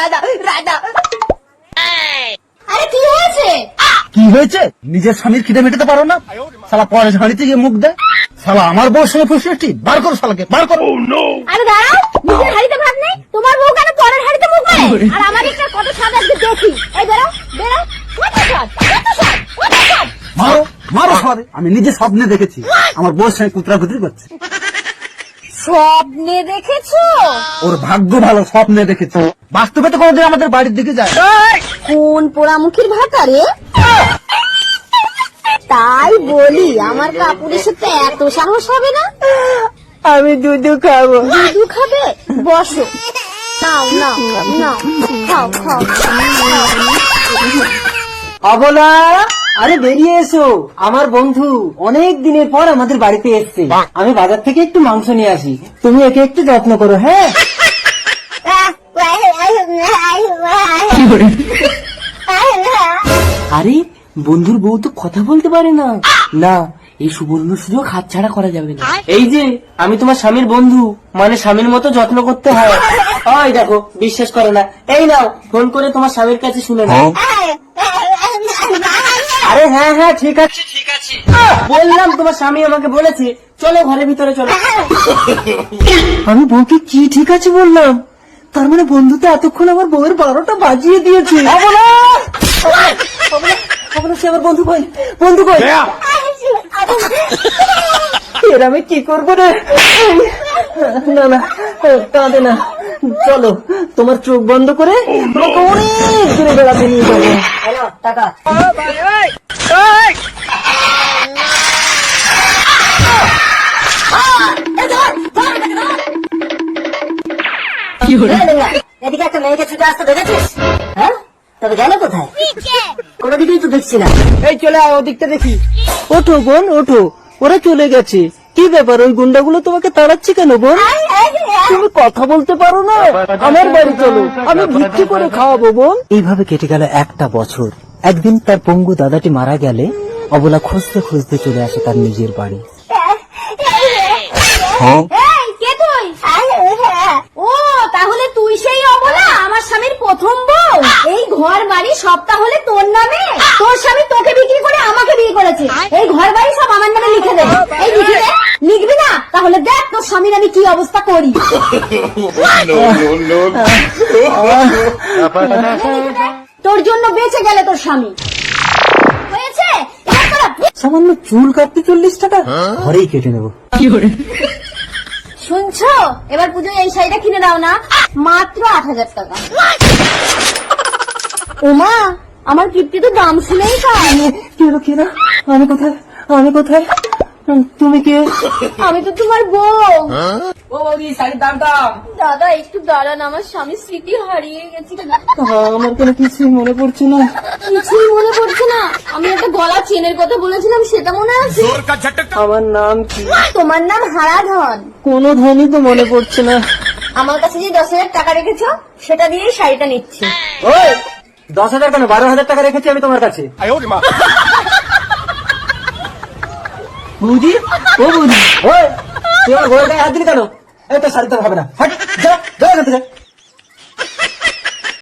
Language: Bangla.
রাধা রাধা। আরে কি হয়েছে? কি হয়েছে? নিজের স্বামীর খিদে মেটাতে পারো না? শালা পরে ঝাড়িতে গিয়ে মুখ দেয় শালা আমার বউর সঙ্গে ফুসফুসটি বার করো শালাকে বার করো। আরে দাঁড়াও। নিজের হাড়িতে ভাত নেই? তোমার বউ কেন পরের হাড়িতে মুখ আর আমার একটা কত স্বাদ আজকে দেখি। এই বেরো বেরো। কত স্বাদ? কত স্বাদ? কত স্বাদ? মারো মারো সরে আমি নিজে স্বপ্নে দেখেছি। আমার বউর সঙ্গে কুতরা কুতরি করছে। স্বপ্নে দেখেছ? ওর ভাগ্য ভালো স্বপ্নে দেখেছি। বাস্তবে তো কোনোদিন আমাদের বাড়ির দিকে যায়। কোন পোড়ামুখীর ভাতা রে? তাই বলি আমার কাপুরের সাথে এত সাহস হবে না? আমি দুধু খাব। দুধু খাবে? বসো। নাও নাও নাও। খাও খাও। অবলা আরে বেরিয়ে এসো। আমার বন্ধু অনেক দিনের পর আমাদের বাড়িতে এসছে। আমি বাজার থেকে একটু মাংস নিয়ে আসি। তুমি একে একটু যত্ন করো হ্যাঁ? আরে বন্ধুর বউ তো কথা বলতে পারে না। না এই সুবর্ণ সুযোগ হাতছাড়া করা যাবে না। এই যে আমি তোমার স্বামীর বন্ধু মানে স্বামীর মতো যত্ন করতে হয়। ওই দেখো বিশ্বাস করে না। এই নাও ফোন করে তোমার স্বামীর কাছে শুনে নাও। আরে হ্যাঁ হ্যাঁ ঠিক আছে। ঠিক আছে। বললাম তোমার স্বামী আমাকে বলেছে চলো ঘরের ভিতরে চলো। আমি বউকে কি ঠিক আছে বললাম? তার মানে বন্ধুতে এতক্ষণ আমার বউয়ের বারোটা বাজিয়ে দিয়েছে। সে আমার বন্ধু কই? বন্ধু কই? এর আমি কি করব রে? না না কাঁদে না। চলো তোমার চোখ বন্ধ করে অনেক দূরে বেড়াতে নিয়ে যাব। টাকা এদিকে একটা মেয়েকে ছুটে আসতে দেখেছিস? হ্যাঁ? তবে গেল কোথায়? কোনো দিকেই তো দেখছি না। এই চলে আয় ওদিকটা দেখি। ওঠো বোন ওঠো। ওরা চলে গেছে। কি ব্যাপার ওই গুন্ডাগুলো তোমাকে তাড়াচ্ছে কেন বোন? তুমি কথা বলতে পারো না। আমার বাড়ি চলো। আমি ভিক্ষি করে খাওয়াবো বোন। এইভাবে কেটে গেল একটা বছর। একদিন তার পঙ্গু দাদাটি মারা গেলে অবলা খুঁজতে খুঁজতে চলে আসে তার নিজের বাড়ি। এই, কে তুই ও তাহলে তুই সেই অবলা আমার স্বামীর প্রথম বউ এই সব তাহলে তোর নামে তোর স্বামী তোকে বিক্রি করে আমাকে বিয়ে করেছে। এই ঘর বাড়ি সব আমার নামে লিখে দে। এই লিখে দে। লিখবি না? তাহলে দেখ তোর স্বামীর আমি কি অবস্থা করি। তোর জন্য বেঁচে গেলে তোর স্বামী। হয়েছে? সামান্য চুল কাটতে চল্লিশ টাকা ঘরেই কেটে নেব। শুনছো? এবার পুজোয় এই শাড়িটা কিনে দাও না। মাত্র আট হাজার টাকা। ওমা আমার কিপ্টি তো দাম শুনেই পায় কেন কেন আমি কোথায়? আমি কোথায়? তুমি কে? আমি তো তোমার বউ। ও বৌদি শাড়ির দামটা। দাদা একটু দাঁড়ান আমার স্বামী স্মৃতি হারিয়ে গেছে। আমার কোনো কিছুই মনে পড়ছে না। কিছুই মনে পড়ছে না। আমি একটা গলা চেনের কথা বলেছিলাম সেটা মনে আছে? আমার নাম কি? তোমার নাম হারাধন। কোনো ধনই তো মনে পড়ছে না। আমার কাছে যে দশ হাজার টাকা রেখেছো সেটা দিয়েই শাড়িটা নিচ্ছি। ওই! দশ হাজার কেন? বারো হাজার টাকা রেখেছি আমি তোমার কাছে। ও বৌদি ওই তুই আমার ঘরে গায়ে হাত দিলি কেন? এই তো সারিতে হবে না। হাট, যা যা